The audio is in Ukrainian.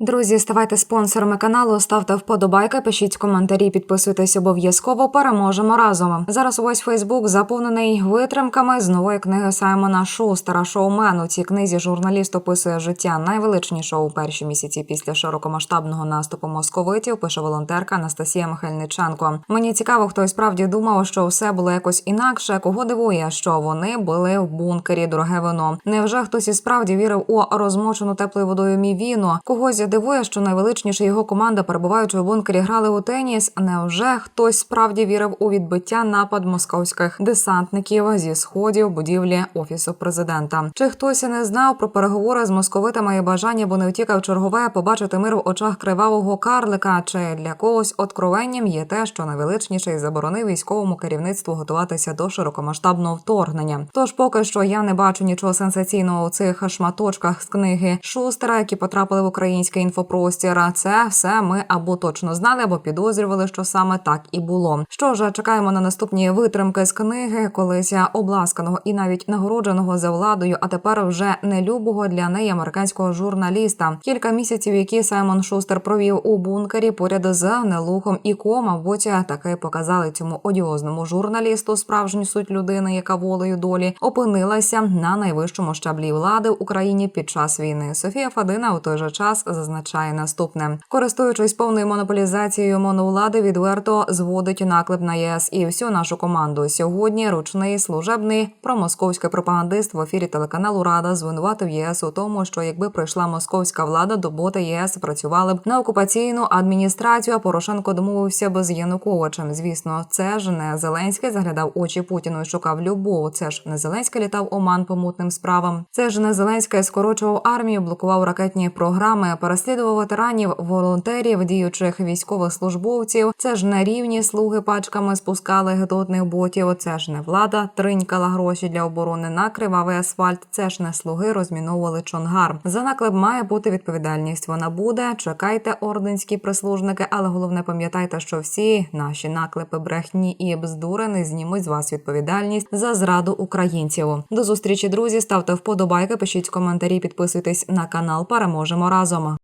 Друзі, ставайте спонсорами каналу, ставте вподобайки, пишіть коментарі, підписуйтесь обов'язково. Переможемо разом. Зараз увесь Фейсбук заповнений витримками з нової книги Саймона Шустера «Шоумен». У цій книзі журналіст описує життя найвеличнішого у перші місяці після широкомасштабного наступу московитів. Пише волонтерка Анастасія Михайлниченко. Мені цікаво, хто і справді думав, що все було якось інакше. Кого дивує, що вони були в бункері дороге вино. Невже хтось і справді вірив у розмочену теплою водою мівіну? Когось дивує, що найвеличніша його команда, перебуваючи у бункері, грали у теніс. Невже хтось справді вірив у відбиття напад московських десантників зі сходів будівлі офісу президента? Чи хтось і не знав про переговори з московитами і бажання, бо не втікав чергове побачити мир в очах кривавого карлика? Чи для когось откровенням є те, що найвеличніший заборонив військовому керівництву готуватися до широкомасштабного вторгнення? Тож поки що я не бачу нічого сенсаційного у цих шматочках з книги Шустера, які потрапили в український інфопростір. Це все ми або точно знали, або підозрювали, що саме так і було. Що ж, чекаємо на наступні витримки з книги, колись обласканого і навіть нагородженого за владою, а тепер вже нелюбого для неї американського журналіста. Кілька місяців, які Саймон Шустер провів у бункері поряд з Нелухом і Кома, боті таки показали цьому одіозному журналісту справжню суть людини, яка волею долі опинилася на найвищому щаблі влади в Україні під час війни. Софія Фадина у той же час зазначає наступне: користуючись повною монополізацією моновлади, відверто зводить наклеп на ЄС і всю нашу команду. Сьогодні ручний служебний промосковський пропагандист в ефірі телеканалу Рада звинуватив ЄС у тому, що якби прийшла московська влада, до боти ЄС працювали б на окупаційну адміністрацію. А Порошенко домовився б з Януковичем. Звісно, це ж не Зеленський заглядав очі Путіну і шукав любов. Це ж не Зеленський літав Оман по мутним справам. Це ж не Зеленський скорочував армію, блокував ракетні програми, переслідував ветеранів, волонтерів, діючих військових службовців. Це ж не рівні слуги пачками спускали гедотних ботів. Це ж не влада тринькала гроші для оборони на кривавий асфальт. Це ж не слуги розміновували чонгар. За наклеп має бути відповідальність. Вона буде. Чекайте, орденські прислужники, але головне пам'ятайте, що всі наші наклепи брехні і бздури не знімуть з вас відповідальність за зраду українців. До зустрічі, друзі. Ставте вподобайки, пишіть коментарі, підписуйтесь на канал. Переможемо разом.